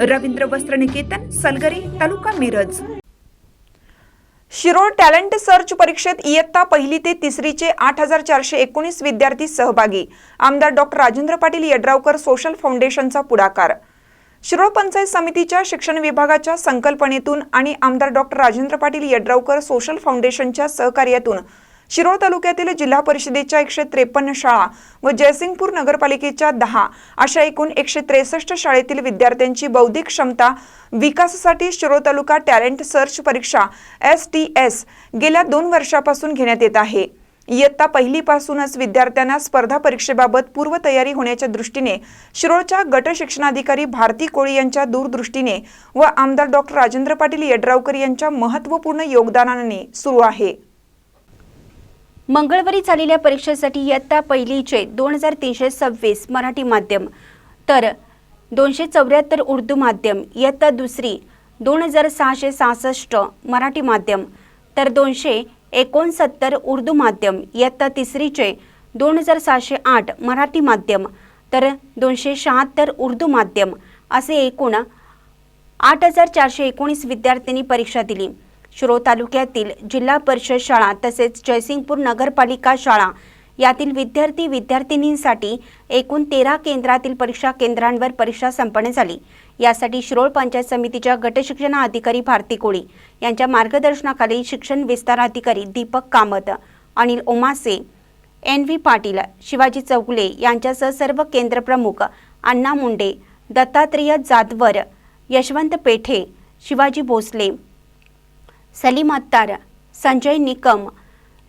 Ravindra Vastra Niketan Salgari taluka Miraj. Shirol talent search परीक्षेत इयत्ता पहिली ते तिसरीचे आठ हजार चारशे एकोणीस विद्यार्थी सहभागी. आमदार डॉक्टर राजेंद्र पाटील यड्रावकर सोशल फाउंडेशनचा पुढाकार. शिरोळ पंचायत समितीच्या शिक्षण विभागाच्या संकल्पनेतून आणि आमदार डॉक्टर राजेंद्र पाटील यड्रावकर सोशल फाउंडेशनच्या सहकार्यातून शिरोळ तालुक्यातील जिल्हा परिषदेच्या एकशे त्रेपन्न शाळा व जयसिंगपूर नगरपालिकेच्या दहा अशा एकूण एकशे त्रेसष्ट शाळेतील विद्यार्थ्यांची बौद्धिक क्षमता विकासासाठी शिरोळ तालुका टॅलेंट सर्च परीक्षा एस टी एस गेल्या दोन वर्षापासून घेण्यात येत आहे. इयत्ता पहिलीपासूनच विद्यार्थ्यांना स्पर्धा परीक्षेबाबत पूर्वतयारी होण्याच्या दृष्टीने शिरोळच्या गट शिक्षणाधिकारी भारती कोळी यांच्या दूरदृष्टीने व आमदार डॉक्टर राजेंद्र पाटील यड्रावकर यांच्या महत्त्वपूर्ण योगदानाने सुरू आहे. मंगळवारी झालेल्या परीक्षेसाठी इयत्ता पहिलीचे दोन हजार तीनशे सव्वीस मराठी माध्यम तर दोनशे चौऱ्याहत्तर उर्दू माध्यम इयत्ता दुसरी दोन हजार सहाशे सहासष्ट मराठी माध्यम तर दोनशे एकोणसत्तर उर्दू माध्यम इयत्ता तिसरीचे दोन हजार सहाशे आठ मराठी माध्यम तर दोनशे शहात्तर उर्दू माध्यम असे एकूण आठ हजार चारशे एकोणीस विद्यार्थ्यांनी परीक्षा दिली. शिरो तालुक्यातील जिल्हा परिषद शाळा तसेच जयसिंगपूर नगरपालिका शाळा यातील विद्यार्थी विद्यार्थिनींसाठी एकूण तेरा केंद्रातील परीक्षा केंद्रांवर परीक्षा संपन्न झाली. यासाठी शिरोळ पंचायत समितीच्या गटशिक्षण अधिकारी भारती कोळी यांच्या मार्गदर्शनाखाली शिक्षण विस्तार अधिकारी दीपक कामत अनिल ओमासे एन व्ही पाटील शिवाजी चौगुले यांच्यासह सर्व केंद्रप्रमुख अण्णा मुंडे दत्तात्रेय जाधवर यशवंत पेठे शिवाजी भोसले सलीम अत्तार संजय निकम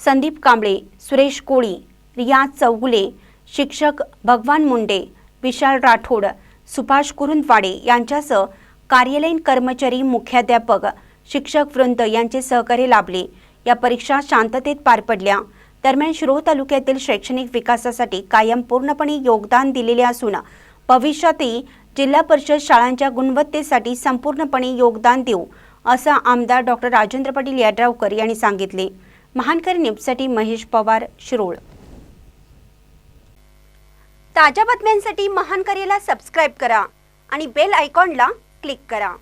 संदीप कांबळे सुरेश कोळी रियाज चौगुले शिक्षक भगवान मुंडे विशाल राठोड सुभाष कुरुंदवाडे यांच्यासह कार्यालयीन कर्मचारी मुख्याध्यापक शिक्षक वृंद यांचे सहकार्य लाभले. या परीक्षा शांततेत पार पडल्या. दरम्यान शिरोळ तालुक्यातील शैक्षणिक विकासासाठी कायम पूर्णपणे योगदान दिलेले असून भविष्यातही जिल्हा परिषद शाळांच्या गुणवत्तेसाठी संपूर्णपणे योगदान देऊ असं आमदार डॉक्टर राजेंद्र पाटील यड्रावकर यांनी सांगितले. महानकर न्यूजसाठी महेश पवार शिरोळ. ताज्या बातम्यांसाठी महानकरेला सबस्क्राईब करा आणि बेल आयकॉनला क्लिक करा.